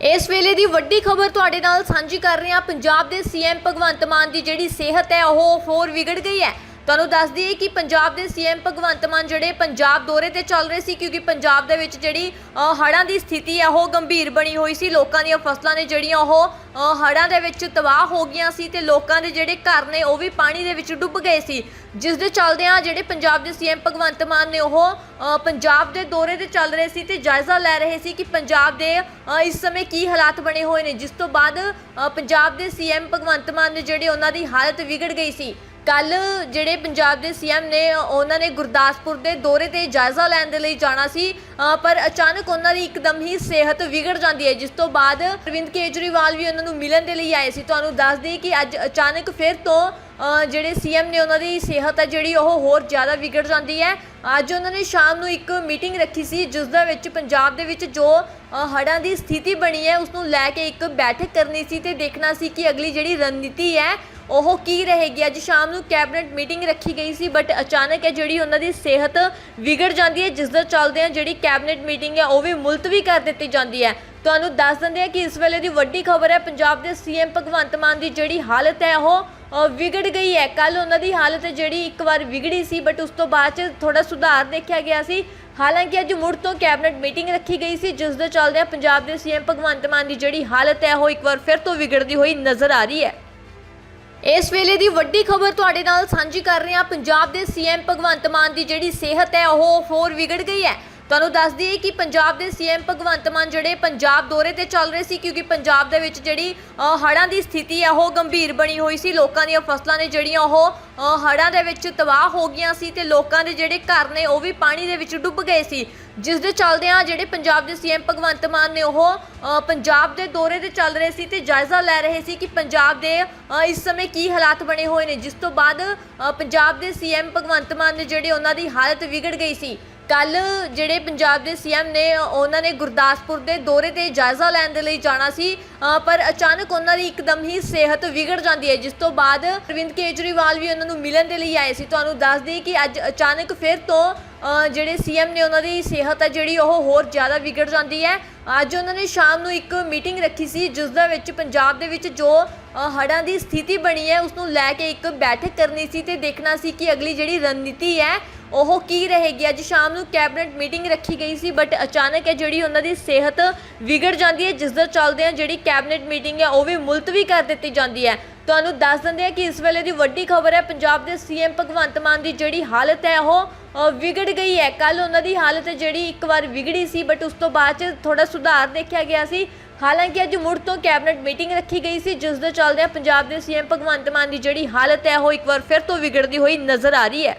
ਇਸ ਵੇਲੇ ਦੀ ਵੱਡੀ ਖਬਰ ਤੁਹਾਡੇ ਨਾਲ ਸਾਂਝੀ ਕਰ ਰਹੇ ਹਾਂ। ਪੰਜਾਬ ਦੇ ਸੀਐਮ ਭਗਵੰਤ ਮਾਨ ਦੀ ਜਿਹੜੀ ਸਿਹਤ ਹੈ, ਉਹ ਹੋਰ ਵਿਗੜ ਗਈ ਹੈ। ਤੁਹਾਨੂੰ ਦੱਸ ਦਈਏ ਕਿ ਪੰਜਾਬ ਦੇ ਸੀਐਮ ਭਗਵੰਤ ਮਾਨ ਜਿਹੜੇ ਪੰਜਾਬ ਦੌਰੇ ਤੇ ਚੱਲ ਰਹੇ ਸੀ, ਕਿਉਂਕਿ ਪੰਜਾਬ ਦੇ ਵਿੱਚ ਜਿਹੜੀ ਹੜ੍ਹਾਂ ਦੀ ਸਥਿਤੀ ਹੈ ਉਹ ਗੰਭੀਰ ਬਣੀ ਹੋਈ ਸੀ। ਲੋਕਾਂ ਦੀਆਂ ਫਸਲਾਂ ਨੇ ਜਿਹੜੀਆਂ ਉਹ ਹੜ੍ਹਾਂ ਦੇ ਵਿੱਚ ਤਬਾਹ ਹੋ ਗਈਆਂ ਸੀ ਤੇ ਲੋਕਾਂ ਦੇ ਜਿਹੜੇ ਘਰ ਨੇ, ਉਹ ਵੀ ਪਾਣੀ ਦੇ ਵਿੱਚ ਡੁੱਬ ਗਏ ਸੀ। ਜਿਸ ਦੇ ਚੱਲਦਿਆਂ ਜਿਹੜੇ ਪੰਜਾਬ ਦੇ ਸੀਐਮ ਭਗਵੰਤ ਮਾਨ ਨੇ ਉਹ ਪੰਜਾਬ ਦੇ ਦੌਰੇ ਤੇ ਚੱਲ ਰਹੇ ਸੀ ਤੇ ਜਾਇਜ਼ਾ ਲੈ ਰਹੇ ਸੀ ਕਿ ਪੰਜਾਬ ਦੇ ਇਸ ਸਮੇਂ ਕੀ ਹਾਲਾਤ ਬਣੇ ਹੋਏ ਨੇ। ਜਿਸ ਤੋਂ ਬਾਅਦ ਪੰਜਾਬ ਦੇ ਸੀਐਮ ਭਗਵੰਤ ਮਾਨ ਨੇ ਜਿਹੜੇ ਉਹਨਾਂ ਦੀ ਹਾਲਤ ਵਿਗੜ ਗਈ ਸੀ। ਕੱਲ ਜਿਹੜੇ ਪੰਜਾਬ ਦੇ ਸੀਐਮ ਨੇ ਉਹਨਾਂ ਨੇ ਗੁਰਦਾਸਪੁਰ ਦੇ ਦੌਰੇ ਤੇ ਜਾਇਜ਼ਾ ਲੈਣ ਦੇ ਲਈ ਜਾਣਾ ਸੀ ਪਰ ਅਚਾਨਕ ਉਹਨਾਂ ਦੀ ਇੱਕਦਮ ਹੀ ਸਿਹਤ ਵਿਗੜ ਜਾਂਦੀ ਹੈ ਜਿਸ ਤੋਂ ਬਾਅਦ ਅਰਵਿੰਦ ਕੇਜਰੀਵਾਲ ਵੀ ਉਹਨਾਂ ਨੂੰ ਮਿਲਣ ਦੇ ਲਈ ਆਏ ਸੀ। ਤੁਹਾਨੂੰ ਦੱਸ ਦਈਏ ਕਿ ਅੱਜ ਅਚਾਨਕ ਫਿਰ ਤੋਂ ਅ, ਜਿਹੜੇ ਸੀਐਮ ਨੇ ਉਹਨਾਂ ਦੀ ਸਿਹਤ ਹੈ ਜਿਹੜੀ ਉਹ ਹੋਰ ਜ਼ਿਆਦਾ ਵਿਗੜ ਜਾਂਦੀ ਹੈ। ਅੱਜ ਉਹਨਾਂ ਨੇ ਸ਼ਾਮ ਨੂੰ ਇੱਕ ਮੀਟਿੰਗ ਰੱਖੀ ਸੀ ਜਿਸ ਦੇ ਵਿੱਚ ਪੰਜਾਬ ਦੇ ਵਿੱਚ ਜੋ ਅ, ਹੜ੍ਹਾਂ ਦੀ ਸਥਿਤੀ ਬਣੀ ਹੈ ਉਸ ਨੂੰ ਲੈ ਕੇ ਇੱਕ ਬੈਠਕ ਕਰਨੀ ਸੀ ਤੇ ਦੇਖਣਾ ਸੀ ਕਿ ਅਗਲੀ ਜਿਹੜੀ ਰਣਨੀਤੀ ਹੈ ਉਹ ਕੀ ਰਹੇਗੀ? ਅੱਜ ਸ਼ਾਮ ਨੂੰ ਕੈਬਨਿਟ ਮੀਟਿੰਗ ਰੱਖੀ ਗਈ ਸੀ ਬਟ ਅਚਾਨਕ ਹੈ ਜਿਹੜੀ ਉਹਨਾਂ ਦੀ ਸਿਹਤ ਵਿਗੜ ਜਾਂਦੀ ਹੈ, ਜਿਸ ਦੇ ਚੱਲਦੇ ਜਿਹੜੀ ਕੈਬਨਿਟ ਮੀਟਿੰਗ ਹੈ, ਉਹ ਵੀ ਮੁਲਤਵੀ ਕਰ ਦਿੱਤੀ ਜਾਂਦੀ ਹੈ। ਤੁਹਾਨੂੰ ਦੱਸ ਦਿੰਦੇ ਆ ਕਿ ਇਸ ਵੇਲੇ ਦੀ ਵੱਡੀ ਖਬਰ ਹੈ, ਪੰਜਾਬ ਦੇ ਸੀਐਮ ਭਗਵੰਤ ਮਾਨ ਦੀ ਜਿਹੜੀ ਹਾਲਤ ਹੈ, ਉਹ ਵਿਗੜ ਗਈ ਹੈ। ਕੱਲ ਉਹਨਾਂ ਦੀ ਹਾਲਤ ਜਿਹੜੀ ਇੱਕ ਵਾਰ ਵਿਗੜੀ ਸੀ ਬਟ ਉਸ ਤੋਂ ਬਾਅਦ ਚ ਥੋੜਾ ਸੁਧਾਰ ਦੇਖਿਆ ਗਿਆ ਸੀ। ਹਾਲਾਂਕਿ ਅੱਜ ਮੁੜ ਤੋਂ ਕੈਬਨਿਟ ਮੀਟਿੰਗ ਰੱਖੀ ਗਈ ਸੀ, ਜਿਸ ਦੇ ਚੱਲਦੇ ਪੰਜਾਬ ਦੇ ਸੀਐਮ ਭਗਵੰਤ ਮਾਨ ਦੀ ਜਿਹੜੀ ਹਾਲਤ ਹੈ, ਉਹ ਇੱਕ ਵਾਰ ਫਿਰ ਤੋਂ ਵਿਗੜਦੀ ਹੋਈ ਨਜ਼ਰ ਆ ਰਹੀ ਹੈ। ਇਸ ਵੇਲੇ ਦੀ ਵੱਡੀ ਖਬਰ ਤੁਹਾਡੇ ਨਾਲ ਸਾਂਝੀ ਕਰ ਰਹੇ ਹਾਂ। ਪੰਜਾਬ ਦੇ ਸੀਐਮ ਭਗਵੰਤ ਮਾਨ ਦੀ ਜਿਹੜੀ ਸਿਹਤ ਹੈ, ਉਹ ਹੋਰ ਵਿਗੜ ਗਈ ਹੈ। ਤੁਹਾਨੂੰ ਦੱਸ ਦਈਏ ਕਿ ਪੰਜਾਬ ਦੇ ਸੀਐਮ ਭਗਵੰਤ ਮਾਨ ਜਿਹੜੇ ਪੰਜਾਬ ਦੌਰੇ ਤੇ ਚੱਲ ਰਹੇ ਸੀ, ਕਿਉਂਕਿ ਪੰਜਾਬ ਦੇ ਵਿੱਚ ਜਿਹੜੀ ਹੜ੍ਹਾਂ ਦੀ ਸਥਿਤੀ ਹੈ ਉਹ ਗੰਭੀਰ ਬਣੀ ਹੋਈ ਸੀ। ਲੋਕਾਂ ਦੀਆਂ ਫਸਲਾਂ ਨੇ ਜਿਹੜੀਆਂ ਉਹ ਹੜ੍ਹਾਂ ਦੇ ਵਿੱਚ ਤਬਾਹ ਹੋ ਗਈਆਂ ਸੀ ਤੇ ਲੋਕਾਂ ਦੇ ਜਿਹੜੇ ਘਰ ਨੇ, ਉਹ ਵੀ ਪਾਣੀ ਦੇ ਵਿੱਚ ਡੁੱਬ ਗਏ ਸੀ। ਜਿਸ ਦੇ ਚੱਲਦਿਆਂ ਜਿਹੜੇ ਪੰਜਾਬ ਦੇ ਸੀਐਮ ਭਗਵੰਤ ਮਾਨ ਨੇ ਉਹ ਪੰਜਾਬ ਦੇ ਦੌਰੇ ਤੇ ਚੱਲ ਰਹੇ ਸੀ ਤੇ ਜਾਇਜ਼ਾ ਲੈ ਰਹੇ ਸੀ ਕਿ ਪੰਜਾਬ ਦੇ ਇਸ ਸਮੇਂ ਕੀ ਹਾਲਾਤ ਬਣੇ ਹੋਏ ਨੇ। ਜਿਸ ਤੋਂ ਬਾਅਦ ਪੰਜਾਬ ਦੇ ਸੀਐਮ ਭਗਵੰਤ ਮਾਨ ਨੇ ਜਿਹੜੇ ਉਹਨਾਂ ਦੀ ਹਾਲਤ ਵਿਗੜ ਗਈ ਸੀ। ਕੱਲ ਜਿਹੜੇ ਪੰਜਾਬ ਦੇ ਸੀਐਮ ਨੇ, ਉਹਨਾਂ ਨੇ ਗੁਰਦਾਸਪੁਰ ਦੇ ਦੌਰੇ ਤੇ ਜਾਇਜ਼ਾ ਲੈਣ ਦੇ ਲਈ ਜਾਣਾ ਸੀ। ਪਰ ਅਚਾਨਕ ਉਹਨਾਂ ਦੀ ਇੱਕਦਮ ਹੀ ਸਿਹਤ ਵਿਗੜ ਜਾਂਦੀ ਹੈ ਜਿਸ ਤੋਂ ਬਾਅਦ ਅਰਵਿੰਦ ਕੇਜਰੀਵਾਲ ਵੀ ਉਹਨਾਂ ਨੂੰ ਮਿਲਣ ਦੇ ਲਈ ਆਏ ਸੀ। ਤੁਹਾਨੂੰ ਦੱਸ ਦਈਏ ਕਿ ਅੱਜ ਅਚਾਨਕ ਫਿਰ ਤੋਂ ਅ, ਜਿਹੜੇ ਸੀਐਮ ਨੇ ਉਹਨਾਂ ਦੀ ਸਿਹਤ ਹੈ ਜਿਹੜੀ ਉਹ ਹੋਰ ਜ਼ਿਆਦਾ ਵਿਗੜ ਜਾਂਦੀ ਹੈ। ਅੱਜ ਉਹਨਾਂ ਨੇ ਸ਼ਾਮ ਨੂੰ ਇੱਕ ਮੀਟਿੰਗ ਰੱਖੀ ਸੀ ਜਿਸ ਦੇ ਵਿੱਚ ਪੰਜਾਬ ਦੇ ਵਿੱਚ ਜੋ ਅ, ਹੜ੍ਹਾਂ ਦੀ ਸਥਿਤੀ ਬਣੀ ਹੈ ਉਸ ਨੂੰ ਲੈ ਕੇ ਇੱਕ ਬੈਠਕ ਕਰਨੀ ਸੀ ਤੇ ਦੇਖਣਾ ਸੀ ਕਿ ਅਗਲੀ ਜਿਹੜੀ ਰਣਨੀਤੀ ਹੈ ਉਹ ਕੀ ਰਹੇਗੀ। ਅੱਜ ਸ਼ਾਮ ਨੂੰ ਕੈਬਨਿਟ ਮੀਟਿੰਗ ਰੱਖੀ ਗਈ ਸੀ ਬਟ ਅਚਾਨਕ ਹੈ ਜਿਹੜੀ ਉਹਨਾਂ ਦੀ ਸਿਹਤ ਵਿਗੜ ਜਾਂਦੀ ਹੈ ਜਿਸ ਦੇ ਚੱਲਦੇ ਆ ਜਿਹੜੀ ਕੈਬਨਿਟ ਮੀਟਿੰਗ ਹੈ, ਉਹ ਵੀ ਮੁਲਤਵੀ ਕਰ ਦਿੱਤੀ ਜਾਂਦੀ ਹੈ। ਤੁਹਾਨੂੰ ਦੱਸ ਦਿੰਦੇ ਆ ਕਿ ਇਸ ਵੇਲੇ ਦੀ ਵੱਡੀ ਖਬਰ ਹੈ, ਪੰਜਾਬ ਦੇ ਸੀਐਮ ਭਗਵੰਤ ਮਾਨ ਦੀ ਜਿਹੜੀ ਹਾਲਤ ਹੈ, ਉਹ ਵਿਗੜ ਗਈ ਹੈ। ਕੱਲ ਉਹਨਾਂ ਦੀ ਹਾਲਤ ਜਿਹੜੀ ਇੱਕ ਵਾਰ ਵਿਗੜੀ ਸੀ ਬਟ ਉਸ ਤੋਂ ਬਾਅਦ ਚ ਥੋੜਾ ਸੁਧਾਰ ਦੇਖਿਆ ਗਿਆ ਸੀ। ਹਾਲਾਂਕਿ ਅੱਜ ਮੁੜ ਤੋਂ ਕੈਬਨਿਟ ਮੀਟਿੰਗ ਰੱਖੀ ਗਈ ਸੀ, ਜਿਸ ਦੇ ਚੱਲਦੇ ਪੰਜਾਬ ਦੇ ਸੀਐਮ ਭਗਵੰਤ ਮਾਨ ਦੀ ਜਿਹੜੀ ਹਾਲਤ ਹੈ, ਉਹ ਇੱਕ ਵਾਰ ਫਿਰ ਤੋਂ ਵਿਗੜਦੀ ਹੋਈ ਨਜ਼ਰ ਆ ਰਹੀ ਹੈ।